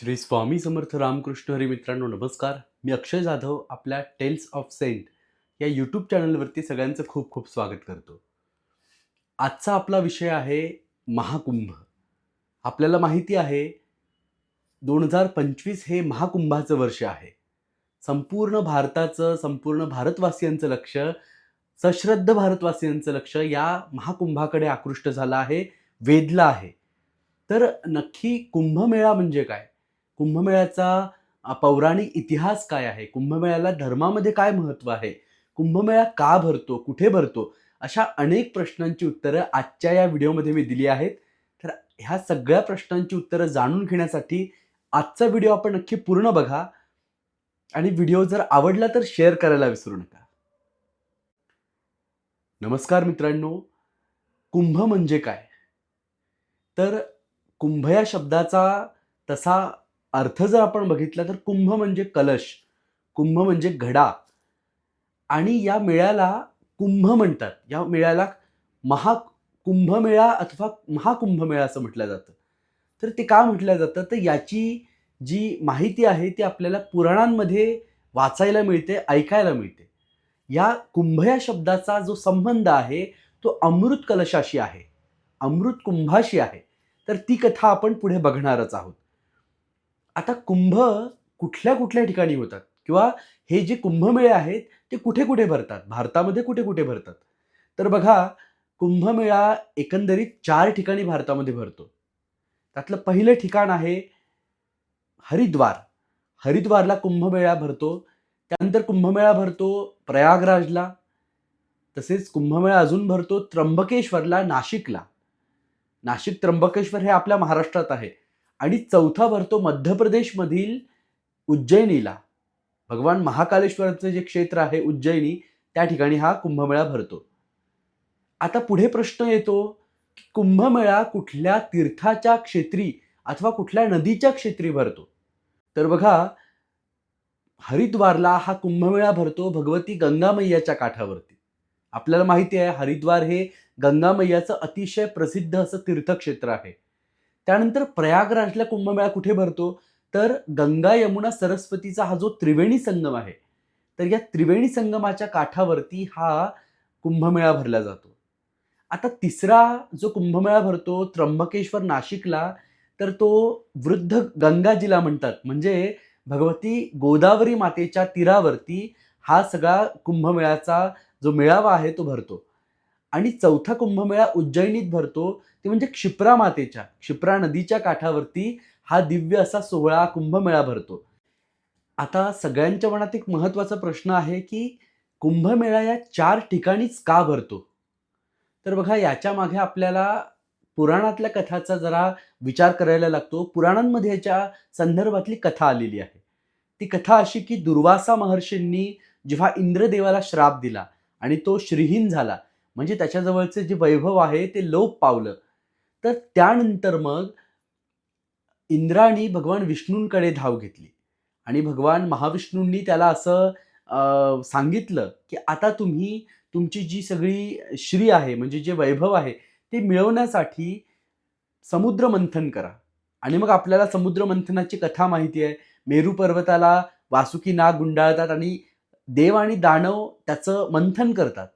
श्री स्वामी समर्थ रामकृष्ण हरी मित्रांनो नमस्कार. मी अक्षय जाधव आपल्या टेल्स ऑफ सेंट या यूट्यूब चॅनलवरती सगळ्यांचं खूप खूप स्वागत करतो. आजचा आपला विषय आहे महाकुंभ. आपल्याला माहिती आहे दोन हजार पंचवीस हे महाकुंभाचं वर्ष आहे. संपूर्ण भारताचं संपूर्ण भारतवासियांचं लक्ष सश्रद्ध भारतवासियांचं लक्ष या महाकुंभाकडे आकृष्ट झालं आहे वेधलं आहे. तर नक्की कुंभमेळा म्हणजे काय? कुंभमेळ्याचा पौराणिक इतिहास काय आहे? कुंभमेळ्याला धर्मामध्ये काय महत्त्व आहे? कुंभमेळा का भरतो? कुठे भरतो? अशा अनेक प्रश्नांची उत्तरं आजच्या या व्हिडिओमध्ये मी दिली आहेत. तर ह्या सगळ्या प्रश्नांची उत्तरं जाणून घेण्यासाठी आजचा व्हिडिओ आपण नक्की पूर्ण बघा. आणि व्हिडिओ जर आवडला तर शेअर करायला विसरू नका. नमस्कार मित्रांनो. कुंभ म्हणजे काय? तर कुंभ या शब्दाचा तसा अर्थ जर आपण बघितला तर कुंभ म्हणजे कलश कुंभ म्हणजे घडा. आणि या मेळ्याला कुंभ म्हणतात. या मेळ्याला महा कुंभमेळा अथवा महाकुंभमेळा असं म्हटलं जातं. तर ते का म्हटलं जातं? तर याची जी माहिती आहे ती आपल्याला पुराणांमध्ये वाचायला मिळते ऐकायला मिळते. या कुंभ या शब्दाचा जो संबंध आहे तो अमृत कलशाशी आहे. अमृत कुंभाशी आहे. तर ती कथा आपण पुढे बघणारच आहोत. आता कुंभ कुठल्या कुठल्या ठिकाणी होतात? किंवा हे जे कुंभमेळे आहेत ते कुठे कुठे भरतात? भारतामध्ये कुठे कुठे भरतात? तर बघा कुंभमेळा एकंदरीत चार ठिकाणी भारतामध्ये भरतो. त्यातलं पहिलं ठिकाण आहे हरिद्वार. हरिद्वारला कुंभमेळा भरतो. त्यानंतर कुंभमेळा भरतो प्रयागराजला. तसेच कुंभमेळा अजून भरतो त्र्यंबकेश्वरला नाशिकला. नाशिक त्र्यंबकेश्वर हे आपल्या महाराष्ट्रात आहे. आणि चौथा भरतो मध्य प्रदेशमधील उज्जैनीला भगवान महाकालेश्वराचं जे क्षेत्र आहे उज्जैनी त्या ठिकाणी हा कुंभमेळा भरतो. आता पुढे प्रश्न येतो की कुंभमेळा कुठल्या तीर्थाच्या क्षेत्री अथवा कुठल्या नदीच्या क्षेत्री भरतो? तर बघा हरिद्वारला हा कुंभमेळा भरतो भगवती गंगा मैयाच्या काठावरती. आपल्याला माहिती आहे हरिद्वार हे गंगा मैयाचं अतिशय प्रसिद्ध असं तीर्थक्षेत्र आहे. त्यानंतर प्रयागराजला कुंभमेळा कुठे भरतो? तर गंगा यमुना सरस्वतीचा हा जो त्रिवेणी संगम आहे तर या त्रिवेणी संगमाच्या काठावरती हा कुंभमेळा भरला जातो. आता तिसरा जो कुंभमेळा भरतो त्र्यंबकेश्वर नाशिकला तर तो वृद्ध गंगाजीला म्हणतात. म्हणजे भगवती गोदावरी मातेच्या तीरावरती हा सगळा कुंभमेळ्याचा जो मेळावा आहे तो भरतो. आणि चौथा कुंभमेळा उज्जैनीत भरतो ते म्हणजे क्षिप्रा मातेच्या क्षिप्रा नदीच्या काठावरती हा दिव्य असा सोहळा कुंभमेळा भरतो. आता सगळ्यांच्या मनात एक महत्त्वाचा प्रश्न आहे की कुंभमेळा या चार ठिकाणीच का भरतो? तर बघा याच्या मागे आपल्याला पुराणातल्या कथाचा जरा विचार करायला लागतो. पुराणांमध्ये याच्या संदर्भातली कथा आलेली आहे. ती कथा अशी की दुर्वासा महर्षींनी जेव्हा इंद्रदेवाला श्राप दिला आणि तो श्रीहीन झाला म्हणजे त्याच्याजवळचे जे वैभव आहे ते लोप पावलं. तर त्यानंतर मग इंद्राणी भगवान विष्णूंकडे धाव घेतली. आणि भगवान महाविष्णूंनी त्याला असं सांगितलं की आता तुम्ही तुमची जी सगळी श्री आहे म्हणजे जे वैभव आहे ते मिळवण्यासाठी समुद्र मंथन करा. आणि मग आपल्याला समुद्र मंथनाची कथा माहिती आहे. मेरू पर्वताला वासुकी नाग गुंडाळतात आणि देव आणि दानव त्याचं मंथन करतात.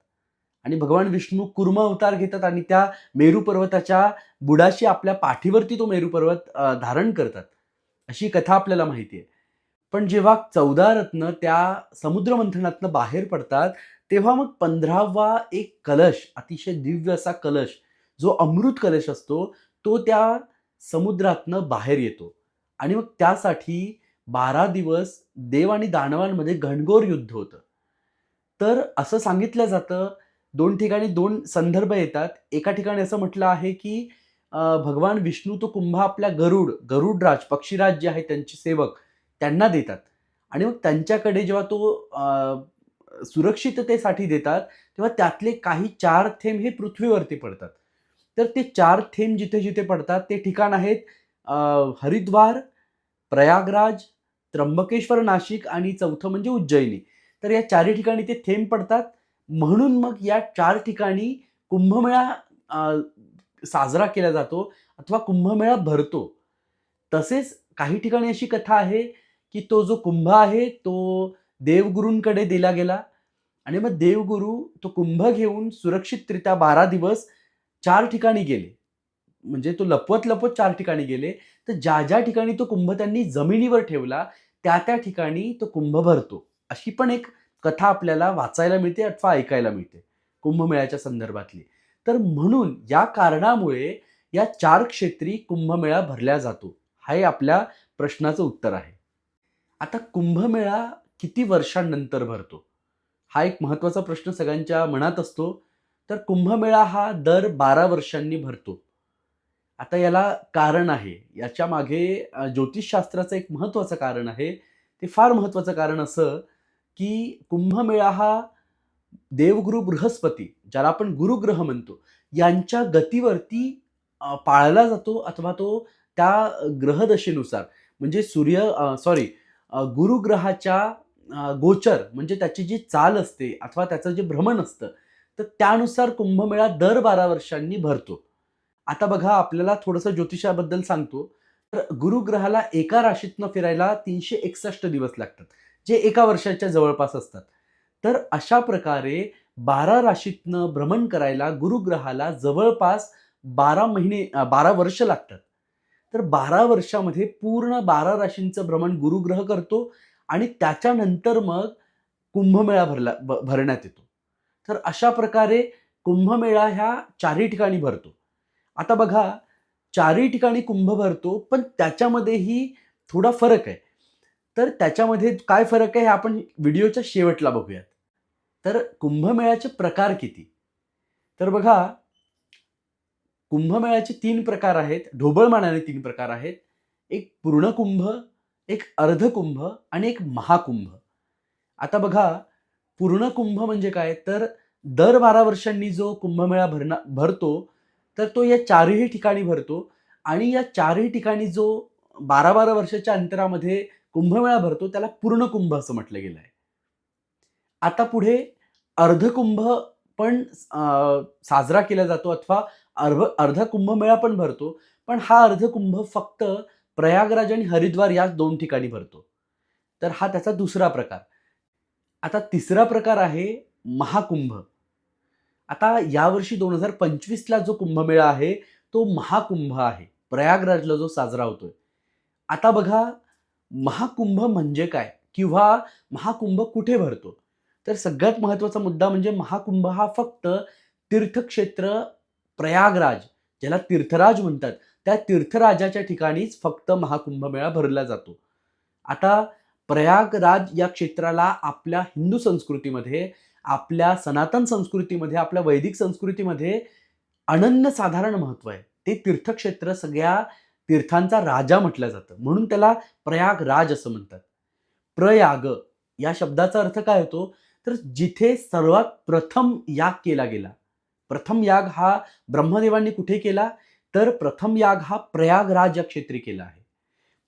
आणि भगवान विष्णू कुर्म अवतार घेतात आणि त्या मेरू पर्वताच्या बुडाशी आपल्या पाठीवरती तो मेरू पर्वत धारण करतात. अशी कथा आपल्याला माहिती आहे. पण जेव्हा चौदा रत्न त्या समुद्र मंथनातनं बाहेर पडतात तेव्हा मग पंधरावा एक कलश अतिशय दिव्य असा कलश जो अमृत कलश असतो तो त्या समुद्रातनं बाहेर येतो. आणि मग त्यासाठी बारा दिवस देव आणि दानवांमध्ये घणघोर युद्ध होतं. तर असं सांगितलं जातं दोन ठिकाणी दोन संदर्भ येतात. एका ठिकाणी असं म्हटलं आहे की भगवान विष्णू तो कुंभ आपल्या गरुड गरुडराज पक्षीराज जे आहे त्यांचे सेवक त्यांना देतात. आणि मग त्यांच्याकडे जेव्हा तो सुरक्षिततेसाठी देतात तेव्हा त्यातले काही चार थेंब हे पृथ्वीवरती पडतात. तर ते चार थेंब जिथे जिथे पडतात ते ठिकाण आहेत हरिद्वार प्रयागराज त्र्यंबकेश्वर नाशिक आणि चौथं म्हणजे उज्जैनी तर या चारही ठिकाणी ते थेंब पडतात. म्हणून मग या चार ठिकाणी कुंभमेळा साजरा केला जातो अथवा कुंभमेळा भरतो. तसेच काही ठिकाणी अशी कथा आहे की तो जो कुंभ आहे तो देवगुरूंकडे दिला गेला आणि मग देवगुरू तो कुंभ घेऊन सुरक्षितरित्या बारा दिवस चार ठिकाणी गेले. म्हणजे तो लपवत लपवत चार ठिकाणी गेले. तर ज्या ज्या ठिकाणी तो कुंभ त्यांनी जमिनीवर ठेवला त्या त्या ठिकाणी तो कुंभ भरतो. अशी पण एक कथा आपल्याला वाचायला मिळते अथवा ऐकायला मिळते कुंभमेळ्याच्या संदर्भातली. तर म्हणून या कारणामुळे या चार क्षेत्री कुंभमेळा भरल्या जातो हे आपल्या प्रश्नाचं उत्तर आहे. आता कुंभमेळा किती वर्षांनंतर भरतो? हा एक महत्त्वाचा प्रश्न सगळ्यांच्या मनात असतो. तर कुंभमेळा हा दर बारा वर्षांनी भरतो. आता याला कारण आहे. याच्या मागे ज्योतिषशास्त्राचं एक महत्त्वाचं कारण आहे. ते फार महत्त्वाचं कारण असं की कुंभमेळा हा देवगुरु बृहस्पती ज्याला आपण गुरुग्रह म्हणतो यांच्या गतीवरती पाळला जातो अथवा तो त्या ग्रहदशेनुसार. म्हणजे सूर्य सॉरी गुरुग्रहाच्या गोचर म्हणजे त्याची जी चाल असते अथवा त्याचं जे भ्रमण असतं तर त्यानुसार कुंभमेळा दर बारा वर्षांनी भरतो. आता बघा आपल्याला थोडंसं ज्योतिषाबद्दल सांगतो. तर गुरुग्रहाला एका राशीतनं फिरायला तीनशे एकसष्ट दिवस लागतात. जे एका वर्षाच्या जवळपास असतात. तर अशा प्रकारे बारा राशीतनं भ्रमण करायला गुरुग्रहाला जवळपास बारा महिने बारा वर्ष लागतात. तर बारा वर्षामध्ये पूर्ण बारा राशींचं भ्रमण गुरुग्रह करतो आणि त्याच्यानंतर मग कुंभमेळा भरला भरण्यात येतो. तर अशा प्रकारे कुंभमेळा ह्या चारही ठिकाणी भरतो. आता बघा चारही ठिकाणी कुंभ भरतो पण त्याच्यामध्येही थोडा फरक आहे. तर त्याच्यामध्ये काय फरक आहे हे आपण व्हिडिओच्या शेवटला बघूयात. तर कुंभमेळ्याचे प्रकार किती? तर बघा कुंभमेळ्याचे तीन प्रकार आहेत ढोबळमानाने तीन प्रकार आहेत. एक पूर्ण कुंभ एक अर्धकुंभ आणि एक महाकुंभ. आता बघा पूर्ण कुंभ म्हणजे काय? तर दर बारा वर्षांनी जो कुंभमेळा भरणा भरतो तर तो या चारही ठिकाणी भरतो. आणि या चारही ठिकाणी जो बारा बारा वर्षाच्या अंतरामध्ये कुंभमेळा भरतो त्याला पूर्ण कुंभ असं म्हटलं गेलं आहे. आता पुढे अर्धकुंभ पण साजरा केला जातो अथवा अर्ध अर्धा कुंभमेळा पण भरतो पण हा अर्धकुंभ फक्त प्रयागराज आणि हरिद्वार याच दोन ठिकाणी भरतो. तर हा त्याचा दुसरा प्रकार. आता तिसरा प्रकार आहे महाकुंभ. आता यावर्षी दोन हजार पंचवीसला जो कुंभमेळा आहे तो महाकुंभ आहे. प्रयागराजला जो साजरा होतोय. आता बघा महाकुंभ म्हणजे काय किंवा महाकुंभ कुठे भरतो? तर सगळ्यात महत्त्वाचा मुद्दा म्हणजे महाकुंभ हा फक्त तीर्थक्षेत्र प्रयागराज ज्याला तीर्थराज म्हणतात त्या तीर्थराजाच्या ठिकाणीच फक्त महाकुंभमेळा भरला जातो. आता प्रयागराज या क्षेत्राला आपल्या हिंदू संस्कृतीमध्ये आपल्या सनातन संस्कृतीमध्ये आपल्या वैदिक संस्कृतीमध्ये अनन्यसाधारण महत्त्व आहे. ते तीर्थक्षेत्र सगळ्या तीर्थांचा राजा म्हटलं जातं. म्हणून त्याला प्रयागराज असं म्हणतात. प्रयाग या शब्दाचा अर्थ काय होतो? तर जिथे सर्वात प्रथम याग केला गेला प्रथम याग हा ब्रह्मदेवांनी कुठे केला? तर प्रथम याग हा प्रयागराज या क्षेत्री केला आहे.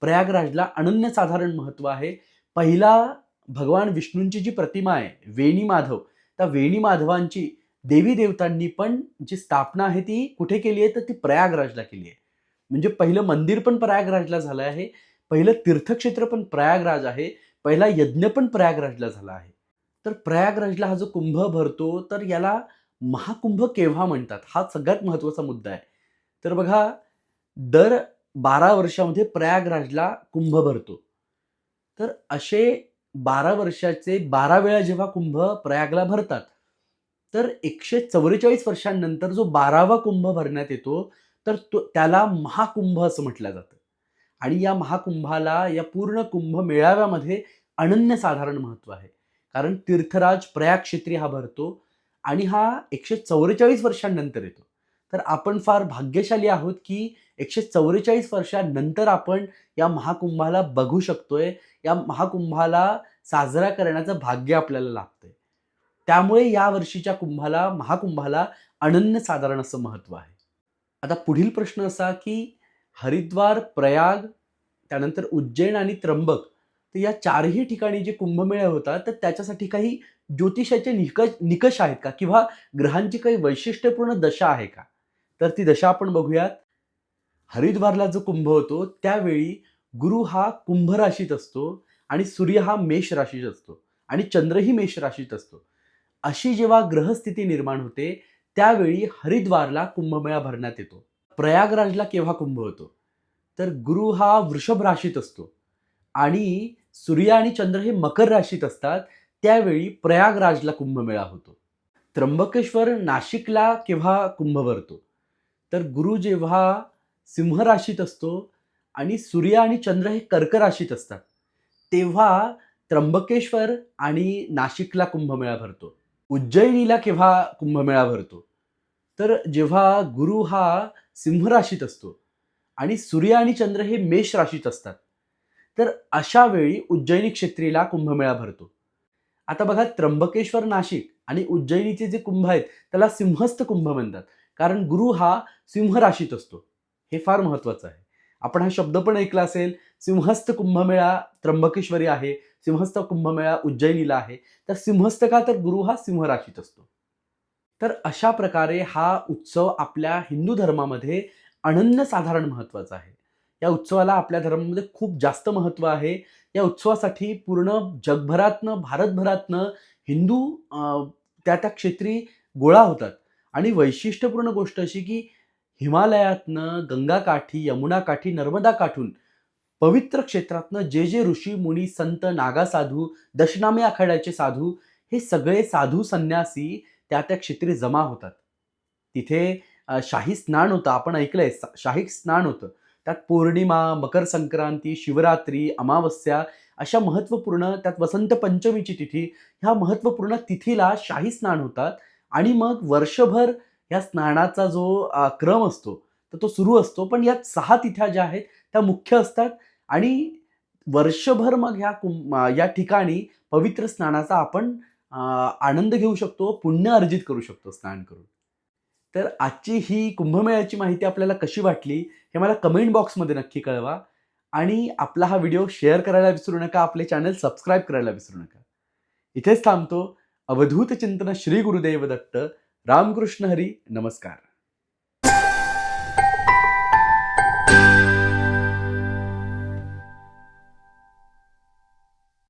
प्रयागराजला अनन्यसाधारण महत्त्व आहे. पहिला भगवान विष्णूंची जी प्रतिमा आहे वेणी माधव त्या वेणी माधवांची देवी देवतांनी पण जी स्थापना आहे ती कुठे केली आहे? तर ती प्रयागराजला केली आहे. म्हणजे पहिलं मंदिर पण प्रयागराजला झालं आहे पहिलं तीर्थक्षेत्र पण प्रयागराज आहे पहिला यज्ञ पण प्रयागराजला झाला आहे. तर प्रयागराजला हा जो कुंभ भरतो तर याला महाकुंभ केव्हा म्हणतात? हा सगळ्यात महत्त्वाचा मुद्दा आहे. तर बघा दर बारा वर्षामध्ये प्रयागराजला कुंभ भरतो. तर असे बारा वर्षाचे बारा वेळा जेव्हा कुंभ प्रयागला भरतात तर एकशे चौवेचाळीस वर्षांनंतर जो बारावा कुंभ भरण्यात येतो तर तो त्याला महाकुंभ असं म्हटलं जातं. आणि या महाकुंभाला या पूर्ण कुंभ मेळाव्यामध्ये अनन्यसाधारण महत्त्व आहे. कारण तीर्थराज प्रयाग क्षेत्री हा भरतो आणि हा एकशे चौवेचाळीस वर्षांनंतर येतो. तर आपण फार भाग्यशाली आहोत की एकशे चौवेचाळीस वर्षांनंतर आपण या महाकुंभाला बघू शकतोय. या महाकुंभाला साजरा करण्याचं भाग्य आपल्याला लाभतंय. त्यामुळे या वर्षीच्या कुंभाला महाकुंभाला अनन्यसाधारण असं महत्त्व आहे. आता पुढील प्रश्न असा की हरिद्वार प्रयाग त्यानंतर उज्जैन आणि त्र्यंबक तर या चारही ठिकाणी जे कुंभमेळे होतात तर त्याच्यासाठी काही ज्योतिषाचे निकष निकष आहेत का? किंवा ग्रहांची काही वैशिष्ट्यपूर्ण दशा आहे का? तर ती दशा आपण बघूयात. हरिद्वारला जो कुंभ होतो त्यावेळी गुरु हा कुंभ राशीत असतो आणि सूर्य हा मेष राशीत असतो आणि चंद्रही मेष राशीत असतो. अशी जेव्हा ग्रहस्थिती निर्माण होते त्यावेळी हरिद्वारला कुंभमेळा भरण्यात येतो. प्रयागराजला केव्हा कुंभ होतो? तर गुरु हा वृषभ राशीत असतो. आणि सूर्य आणि चंद्र हे मकर राशीत असतात. त्यावेळी प्रयागराजला कुंभमेळा होतो. त्र्यंबकेश्वर नाशिकला केव्हा कुंभ भरतो? तर गुरु जेव्हा सिंह राशीत असतो आणि सूर्य आणि चंद्र हे कर्क राशीत असतात तेव्हा त्र्यंबकेश्वर आणि नाशिकला कुंभमेळा भरतो. उज्जैनीला केव्हा कुंभमेळा भरतो? तर जेव्हा गुरु हा सिंह राशीत असतो आणि सूर्य आणि चंद्र हे मेष राशीत असतात तर अशा वेळी उज्जैनी क्षेत्रीला कुंभमेळा भरतो. आता बघा त्र्यंबकेश्वर नाशिक आणि उज्जैनीचे जे कुंभ आहेत त्याला सिंहस्थ कुंभ म्हणतात. कारण गुरु हा सिंह राशीत असतो. हे फार महत्त्वाचं आहे. आपण हा शब्द पण ऐकला असेल सिंहस्थ कुंभमेळा त्र्यंबकेश्वरी आहे सिंहस्थ कुंभमेळा उज्जैनीला आहे. तर सिंहस्थ का तर गुरु हा सिंह राशीत असतो. तर अशा प्रकारे हा उत्सव आपल्या हिंदू धर्मामध्ये अनन्यसाधारण महत्त्वाचा आहे. या उत्सवाला आपल्या धर्मामध्ये खूप जास्त महत्त्व आहे. या उत्सवासाठी पूर्ण जगभरातनं भारतभरातनं हिंदू त्या त्या क्षेत्री गोळा होतात. आणि वैशिष्ट्यपूर्ण गोष्ट अशी की हिमालयातनं गंगाकाठी यमुनाकाठी नर्मदा काठून पवित्र क्षेत्रातनं जे जे ऋषी मुनी संत नागा साधू दशनामे आखाड्याचे साधू हे सगळे साधू संन्यासी त्या त्या क्षेत्री जमा होतात. तिथे शाही स्नान होतं. आपण ऐकलंय शाही स्नान होतं. त्यात पौर्णिमा मकर संक्रांती शिवरात्री अमावस्या अशा महत्त्वपूर्ण त्यात वसंत पंचमीची तिथी ह्या महत्त्वपूर्ण तिथीला शाही स्नान होतात. आणि मग वर्षभर या स्नानाचा जो क्रम असतो तर तो सुरू असतो. पण यात सहा तिथ्या ज्या आहेत त्या मुख्य असतात. आणि वर्षभर मग ह्या कुंभ या ठिकाणी पवित्र स्नानाचा आपण आनंद घेऊ शकतो पुण्य अर्जित करू शकतो स्नान करून. तर आजची ही कुंभमेळ्याची माहिती आपल्याला कशी वाटली हे मला कमेंट बॉक्समध्ये नक्की कळवा. आणि आपला हा व्हिडिओ शेअर करायला विसरू नका आपले चॅनल सबस्क्राईब करायला विसरू नका. इथेच थांबतो. अवधूत चिंतन श्री गुरुदेव दत्त. रामकृष्ण हरी. नमस्कार.